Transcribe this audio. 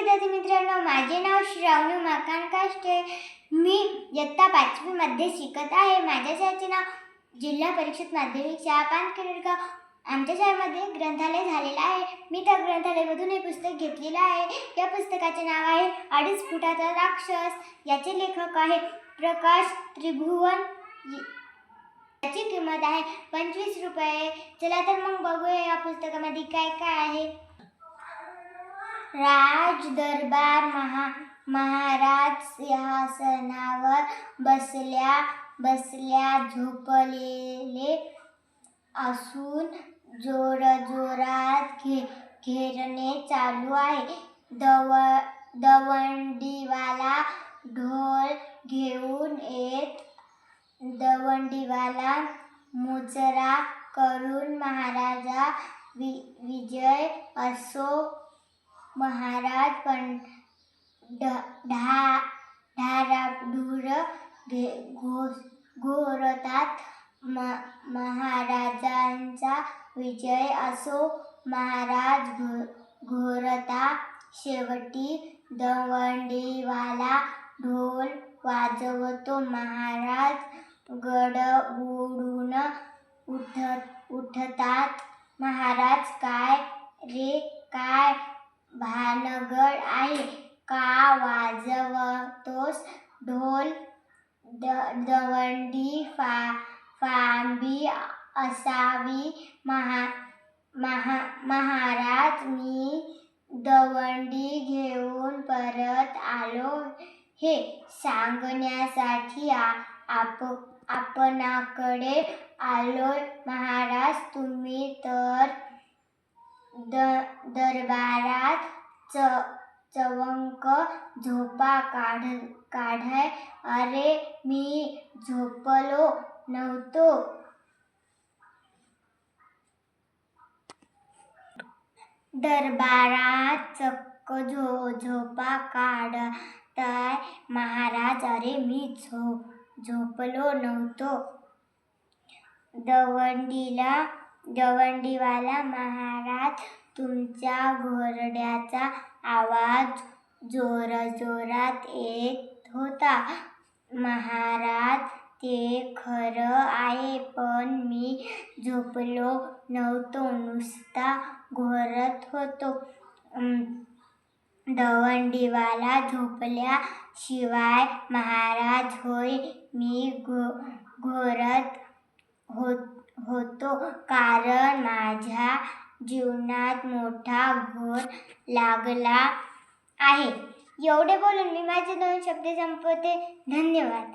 विद्यार्थी मित्रांनो माझे नाव श्रावणी माकान काष्टे. मी इयत्ता पाचवीमध्ये शिकत आहे. माझ्या शाळेचे नाव जिल्हा परिषद माध्यमिक शाळा पानखेडगाव आमच्या शाळेमध्ये ग्रंथालय झालेलं आहे. मी त्या ग्रंथालयामधून हे पुस्तक घेतलेलं आहे. या पुस्तकाचे नाव आहे अडीच फुटाचा राक्षस. याचे लेखक आहे प्रकाश त्रिभुवन. याची किंमत आहे पंचवीस रुपये. चला तर मग बघूया या पुस्तकामध्ये काय काय आहे. राज दरबार महा महाराज सिंहासनावर बसल्या बसल्या झोपलेले असून जोरजोरात घे घेरणे चालू आहे. दव दवंडीवाला ढोल घेऊन येत दवंडीवाला मुजरा करून महाराजा वि विजय असो महाराज पण ढ ढा ढाराढूर घे घो घोरतात. म महाराजांचा विजय असो. महाराज घो घोरता. शेवटी दवंडीवाला ढोल वाजवतो. महाराज गडबडून उठत उठतात. महाराज का रे काय भानगड आहे का तोस ढोल द दवंडी फा फांबी असावी. महा महा महाराज मी दवंडी घेऊन परत आलो. हे सांगण्यासाठी आप आपणाकडे आलोय महाराज तुम्ही तर द दरबारात च चवंक झोपा काढ काढाय. अरे मी झोपलो नव्हतो. दरबारात चक्क झो झोपा काढताय. महाराज अरे मी झो झोपलो नव्हतो. दवंडीला दवंडीवाला महाराज तुमच्या घोरड्याचा आवाज जोरजोरात येत होता. महाराज ते खरं आहे पण मी झोपलो नव्हतो. नुसता घोरत होतो. दवंडीवाला झोपल्याशिवाय महाराज होय मी घो घोरत हो होतो. कारण माझ्या जीवनात मोठा घोर लागला आहे. एवढे बोलून मी माझे दोन शब्द संपवते. धन्यवाद.